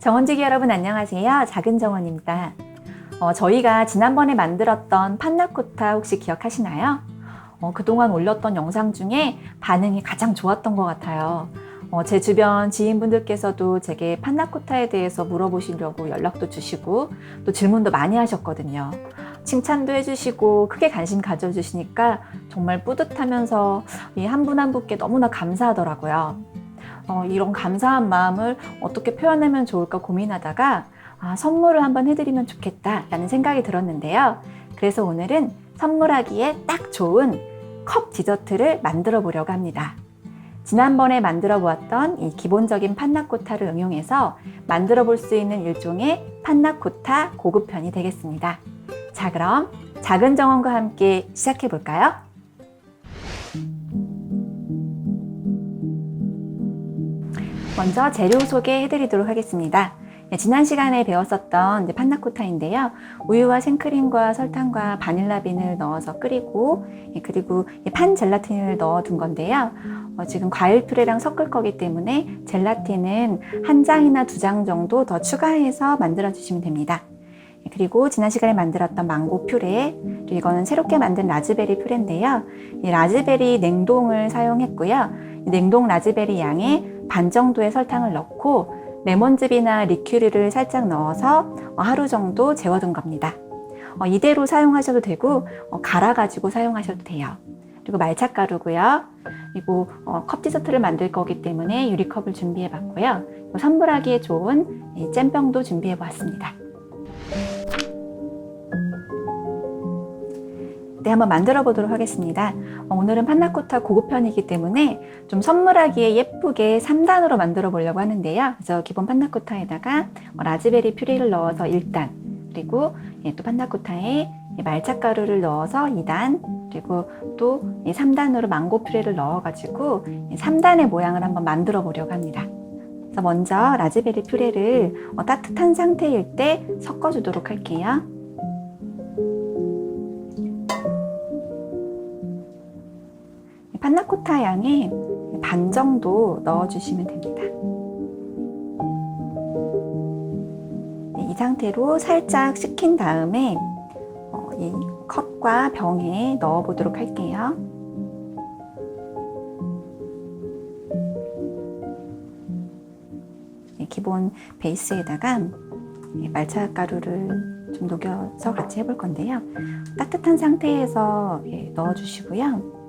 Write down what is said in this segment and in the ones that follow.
정원지기 여러분 안녕하세요. 작은 정원입니다. 어, 저희가 지난번에 만들었던 판나코타 혹시 기억하시나요? 어, 그동안 올렸던 영상 중에 반응이 가장 좋았던 것 같아요. 어, 제 주변 지인분들께서도 제게 판나코타에 대해서 물어보시려고 연락도 주시고 또 질문도 많이 하셨거든요. 칭찬도 해주시고 크게 관심 가져주시니까 정말 뿌듯하면서 이 한 분 한 분께 너무나 감사하더라고요. 어, 이런 감사한 마음을 어떻게 표현하면 좋을까 고민하다가 아, 선물을 한번 해드리면 좋겠다라는 생각이 들었는데요. 그래서 오늘은 선물하기에 딱 좋은 컵 디저트를 만들어 보려고 합니다. 지난번에 만들어 보았던 이 기본적인 판나코타를 응용해서 만들어 볼 수 있는 일종의 판나코타 고급편이 되겠습니다. 자, 그럼 작은 정원과 함께 시작해 볼까요? 먼저 재료 소개해 드리도록 하겠습니다. 네, 지난 시간에 배웠었던 판나코타인데요. 우유와 생크림과 설탕과 바닐라빈을 넣어서 끓이고 예, 그리고 판 젤라틴을 넣어 둔 건데요. 어, 지금 과일 퓨레랑 섞을 거기 때문에 젤라틴은 한 장이나 두 장 정도 더 추가해서 만들어 주시면 됩니다. 예, 그리고 지난 시간에 만들었던 망고 퓨레, 이거는 새롭게 만든 라즈베리 퓨레인데요. 이 라즈베리 냉동을 사용했고요. 냉동 라즈베리 양에 반 정도의 설탕을 넣고 레몬즙이나 리큐르를 살짝 넣어서 하루 정도 재워둔 겁니다. 어, 이대로 사용하셔도 되고 어, 갈아가지고 사용하셔도 돼요. 그리고 말차가루고요. 그리고 어, 컵 디저트를 만들 거기 때문에 유리컵을 준비해 봤고요. 선물하기에 좋은 잼병도 준비해 보았습니다. 네, 한번 만들어 보도록 하겠습니다. 어, 오늘은 판나코타 고급편이기 때문에 좀 선물하기에 예쁘게 3단으로 만들어 보려고 하는데요. 그래서 기본 판나코타에다가 라즈베리 퓨리를 넣어서 1단, 그리고 또 판나코타에 말차가루를 넣어서 2단, 그리고 또 3단으로 망고 퓨레를 넣어가지고 3단의 모양을 한번 만들어 보려고 합니다. 먼저 라즈베리 퓨레를 어, 따뜻한 상태일 때 섞어주도록 할게요. 판나코타 양의 반 정도 넣어주시면 됩니다. 네, 이 상태로 살짝 식힌 다음에 어, 이 컵과 병에 넣어 보도록 할게요. 네, 기본 베이스에다가 말차 가루를 좀 녹여서 같이 해볼 건데요. 따뜻한 상태에서 넣어주시고요.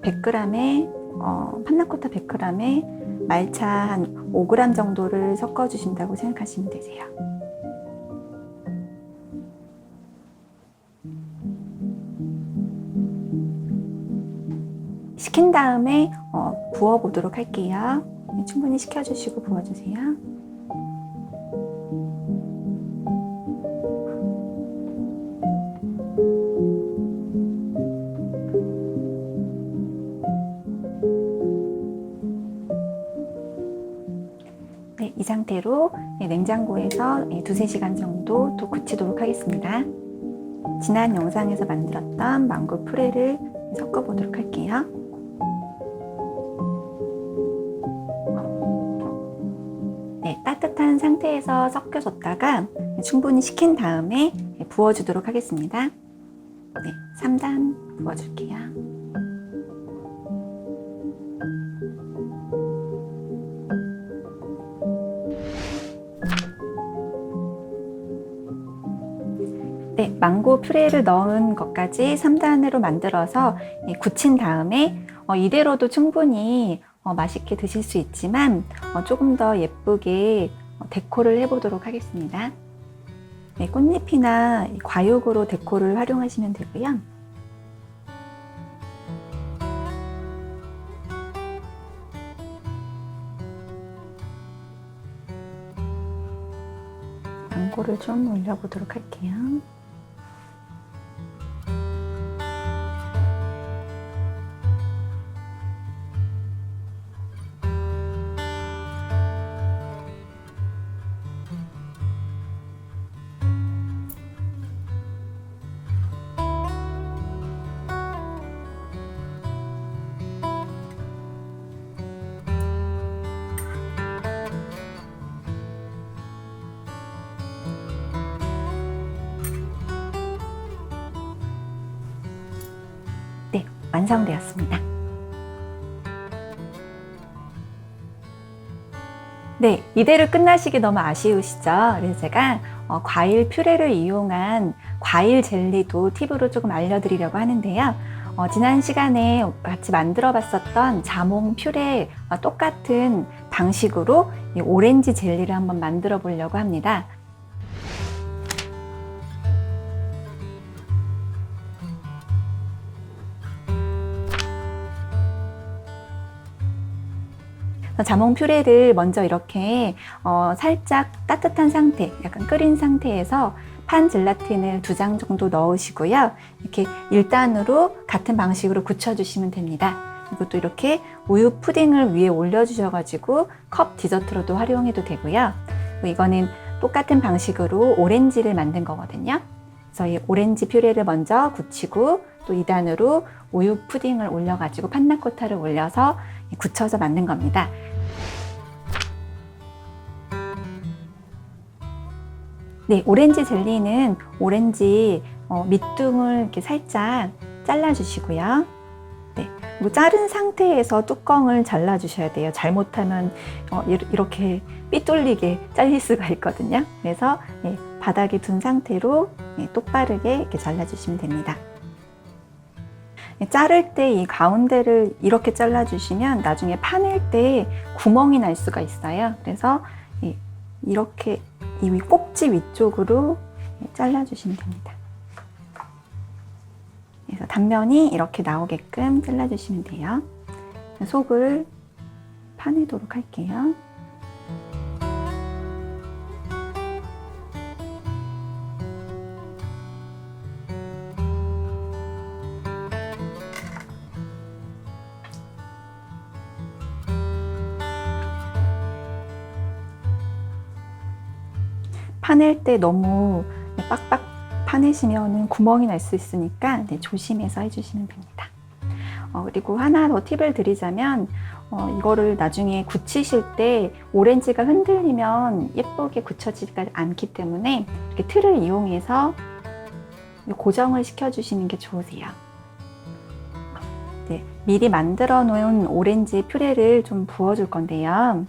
한 100g에 어, 판나코타 100g에 말차 한 5g 정도를 섞어 주신다고 생각하시면 되세요. 식힌 다음에 어, 부어 보도록 할게요. 네, 충분히 식혀주시고 부어주세요. 이 상태로 냉장고에서 두세 시간 정도 또 굳히도록 하겠습니다. 지난 영상에서 만들었던 망고 푸레를 섞어 보도록 할게요. 네, 따뜻한 상태에서 섞여줬다가 충분히 식힌 다음에 부어주도록 하겠습니다. 네, 3단 부어줄게요. 네, 망고 퓨레를 넣은 것까지 3단으로 만들어서 굳힌 다음에 어, 이대로도 충분히 어, 맛있게 드실 수 있지만 어, 조금 더 예쁘게 데코를 해보도록 하겠습니다. 네, 꽃잎이나 과육으로 데코를 활용하시면 되고요. 망고를 좀 올려보도록 할게요. 완성되었습니다. 네, 이대로 끝나시기 너무 아쉬우시죠? 그래서 제가 어, 과일 퓨레를 이용한 과일 젤리도 팁으로 조금 알려드리려고 하는데요. 어, 지난 시간에 같이 만들어 봤었던 자몽 퓨레 어, 똑같은 방식으로 이 오렌지 젤리를 한번 만들어 보려고 합니다. 자몽 퓨레를 먼저 이렇게 어, 살짝 따뜻한 상태, 약간 끓인 상태에서 판 젤라틴을 두 장 정도 넣으시고요. 이렇게 1단으로 같은 방식으로 굳혀주시면 됩니다. 이것도 이렇게 우유 푸딩을 위에 올려주셔가지고 컵 디저트로도 활용해도 되고요. 이거는 똑같은 방식으로 오렌지를 만든 거거든요. 그래서 이 오렌지 퓨레를 먼저 굳히고 또 2단으로 우유 푸딩을 올려가지고 판나코타를 올려서 굳혀서 만든 겁니다. 네, 오렌지 젤리는 오렌지 어, 밑둥을 이렇게 살짝 잘라주시고요. 네, 그리고 자른 상태에서 뚜껑을 잘라주셔야 돼요. 잘못하면 어, 이- 이렇게 삐뚤리게 잘릴 수가 있거든요. 그래서 네, 바닥에 둔 상태로 네, 똑바르게 이렇게 잘라주시면 됩니다. 네, 자를 때 이 가운데를 이렇게 잘라주시면 나중에 파낼 때 구멍이 날 수가 있어요. 그래서 이- 이렇게 이 위- 꼭지 위쪽으로 잘라주시면 됩니다. 그래서 단면이 이렇게 나오게끔 잘라주시면 돼요. 속을 파내도록 할게요. 파낼 때 너무 빡빡 파내시면 구멍이 날 수 있으니까 네, 조심해서 해주시면 됩니다. 어, 그리고 하나 더 팁을 드리자면 어, 이거를 나중에 굳히실 때 오렌지가 흔들리면 예쁘게 굳혀지지가 않기 때문에 이렇게 틀을 이용해서 고정을 시켜주시는 게 좋으세요. 네, 미리 만들어 놓은 오렌지 퓨레를 좀 부어줄 건데요.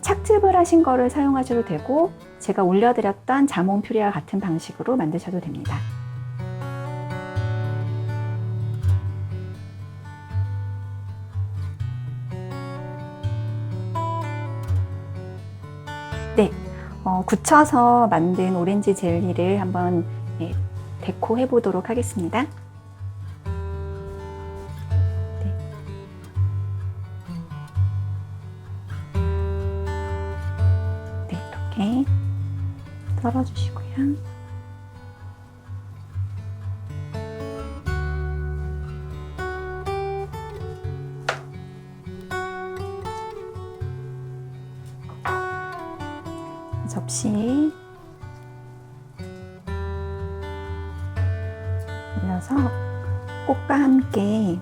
착즙을 하신 거를 사용하셔도 되고 제가 올려드렸던 자몽 퓨레와 같은 방식으로 만드셔도 됩니다. 네, 어, 굳혀서 만든 오렌지 젤리를 한번 예, 데코해 보도록 하겠습니다. 썰어주시고요. 접시 올려서 꽃과 함께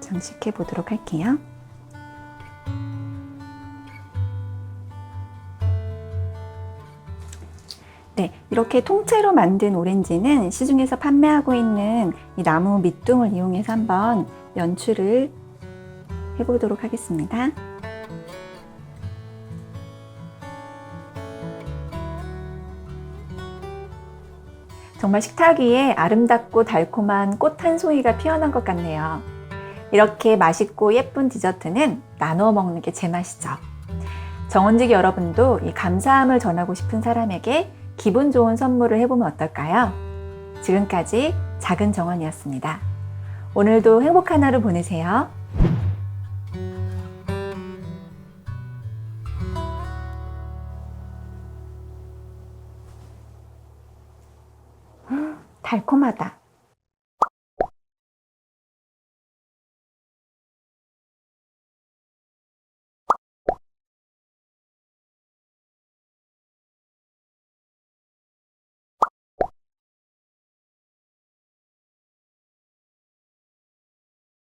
장식해 보도록 할게요. 네, 이렇게 통째로 만든 오렌지는 시중에서 판매하고 있는 이 나무 밑둥을 이용해서 한번 연출을 해보도록 하겠습니다. 정말 식탁 위에 아름답고 달콤한 꽃 한 송이가 피어난 것 같네요. 이렇게 맛있고 예쁜 디저트는 나누어 먹는 게 제맛이죠. 정원지기 여러분도 이 감사함을 전하고 싶은 사람에게 기분 좋은 선물을 해보면 어떨까요? 지금까지 작은 정원이었습니다. 오늘도 행복한 하루 보내세요. 달콤하다.